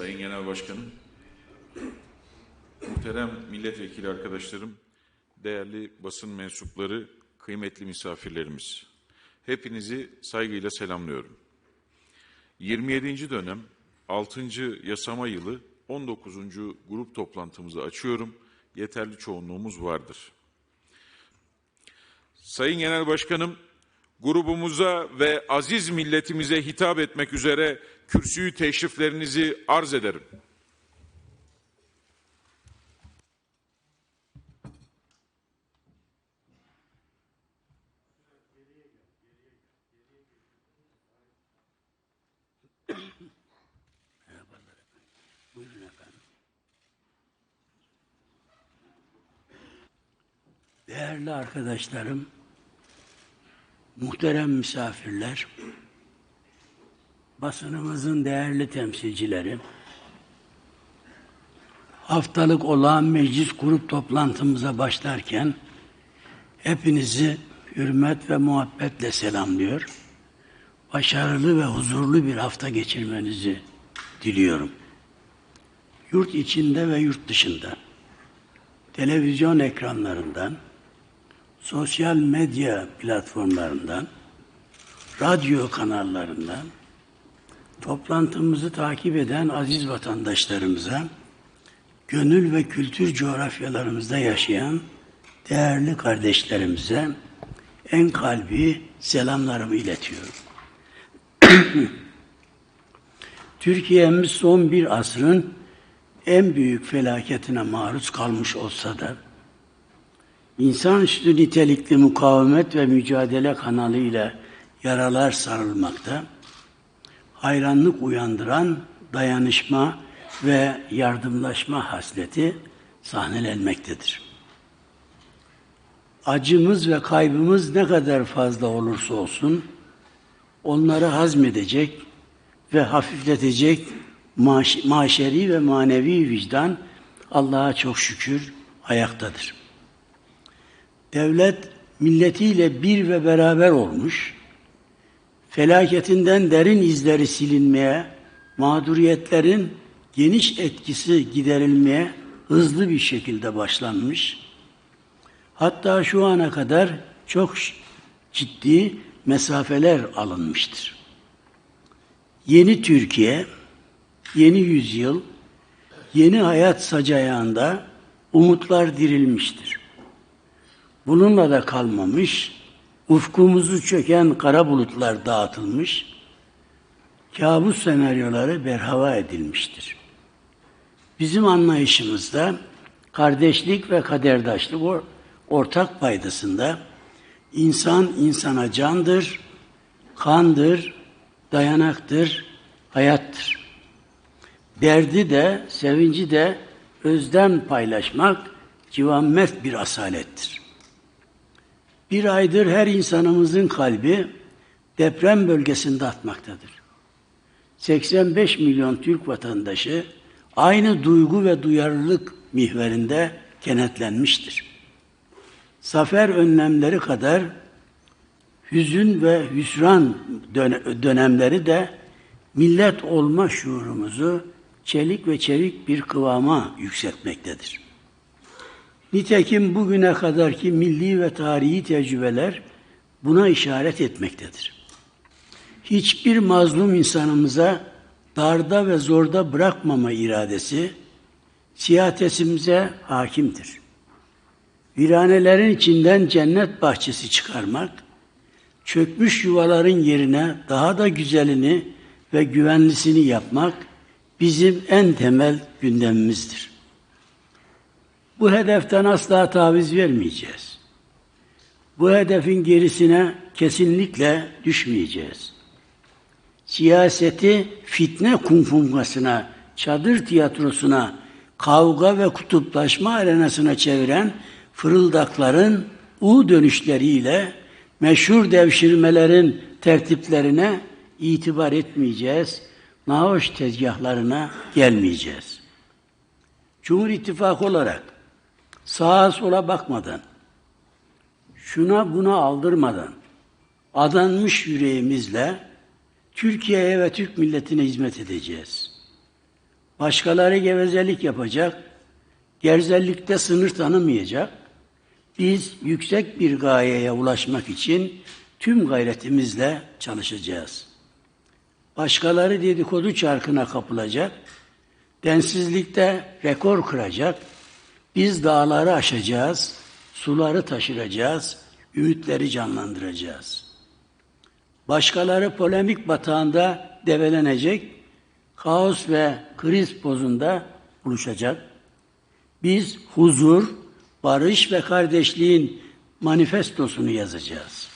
Sayın Genel Başkanım, muhterem milletvekili arkadaşlarım, değerli basın mensupları, kıymetli misafirlerimiz. Hepinizi saygıyla selamlıyorum. 27. dönem 6. yasama yılı 19. grup toplantımızı açıyorum. Yeterli çoğunluğumuz vardır. Sayın Genel Başkanım, grubumuza ve aziz milletimize hitap etmek üzere kürsüyü teşriflerinizi arz ederim. Değerli arkadaşlarım, muhterem misafirler, basınımızın değerli temsilcileri, haftalık olağan meclis grup toplantımıza başlarken hepinizi hürmet ve muhabbetle selamlıyor. Başarılı ve huzurlu bir hafta geçirmenizi diliyorum yurt içinde ve yurt dışında, televizyon ekranlarından, sosyal medya platformlarından, radyo kanallarından, toplantımızı takip eden aziz vatandaşlarımıza, gönül ve kültür coğrafyalarımızda yaşayan değerli kardeşlerimize en kalbi selamlarımı iletiyorum. Türkiye'miz son bir asrın en büyük felaketine maruz kalmış olsa da insanüstü nitelikli mukavemet ve mücadele kanalıyla yaralar sarılmakta, hayranlık uyandıran dayanışma ve yardımlaşma hasleti sahnelenmektedir. Acımız ve kaybımız ne kadar fazla olursa olsun, onları hazmedecek ve hafifletecek maş, maşeri ve manevi vicdan Allah'a çok şükür ayaktadır. Devlet milletiyle bir ve beraber olmuş, felaketinden derin izleri silinmeye, mağduriyetlerin geniş etkisi giderilmeye hızlı bir şekilde başlanmış. Hatta şu ana kadar çok ciddi mesafeler alınmıştır. Yeni Türkiye, yeni yüzyıl, yeni hayat sacayağında umutlar dirilmiştir. Bununla da kalmamış, ufkumuzu çöken kara bulutlar dağıtılmış, kabus senaryoları berhava edilmiştir. Bizim anlayışımızda kardeşlik ve kaderdaşlık ortak paydasında insan insana candır, kandır, dayanaktır, hayattır. Derdi de, sevinci de özlem paylaşmak civamet bir asalettir. Bir aydır her insanımızın kalbi deprem bölgesinde atmaktadır. 85 milyon Türk vatandaşı aynı duygu ve duyarlılık mihverinde kenetlenmiştir. Zafer önlemleri kadar hüzün ve hüsran dönemleri de millet olma şuurumuzu çelik ve çevik bir kıvama yükseltmektedir. Nitekim bugüne kadarki milli ve tarihi tecrübeler buna işaret etmektedir. Hiçbir mazlum insanımıza darda ve zorda bırakmama iradesi siyasetimize hakimdir. Viranelerin içinden cennet bahçesi çıkarmak, çökmüş yuvaların yerine daha da güzelini ve güvenlisini yapmak bizim en temel gündemimizdir. Bu hedeften asla taviz vermeyeceğiz. Bu hedefin gerisine kesinlikle düşmeyeceğiz. Siyaseti fitne kumfungasına, çadır tiyatrosuna, kavga ve kutuplaşma arenasına çeviren fırıldakların U dönüşleriyle meşhur devşirmelerin tertiplerine itibar etmeyeceğiz nahoş tezgahlarına gelmeyeceğiz. Cumhur İttifakı olarak sağa sola bakmadan, şuna buna aldırmadan, adanmış yüreğimizle Türkiye'ye ve Türk milletine hizmet edeceğiz. Başkaları gevezelik yapacak, gerzellikte sınır tanımayacak. Biz yüksek bir gayeye ulaşmak için tüm gayretimizle çalışacağız. Başkaları dedikodu çarkına kapılacak, densizlikte rekor kıracak. Biz dağları aşacağız, suları taşıracağız, ümitleri canlandıracağız. Başkaları polemik batağında develenecek, kaos ve kriz pozunda buluşacak. Biz huzur, barış ve kardeşliğin manifestosunu yazacağız.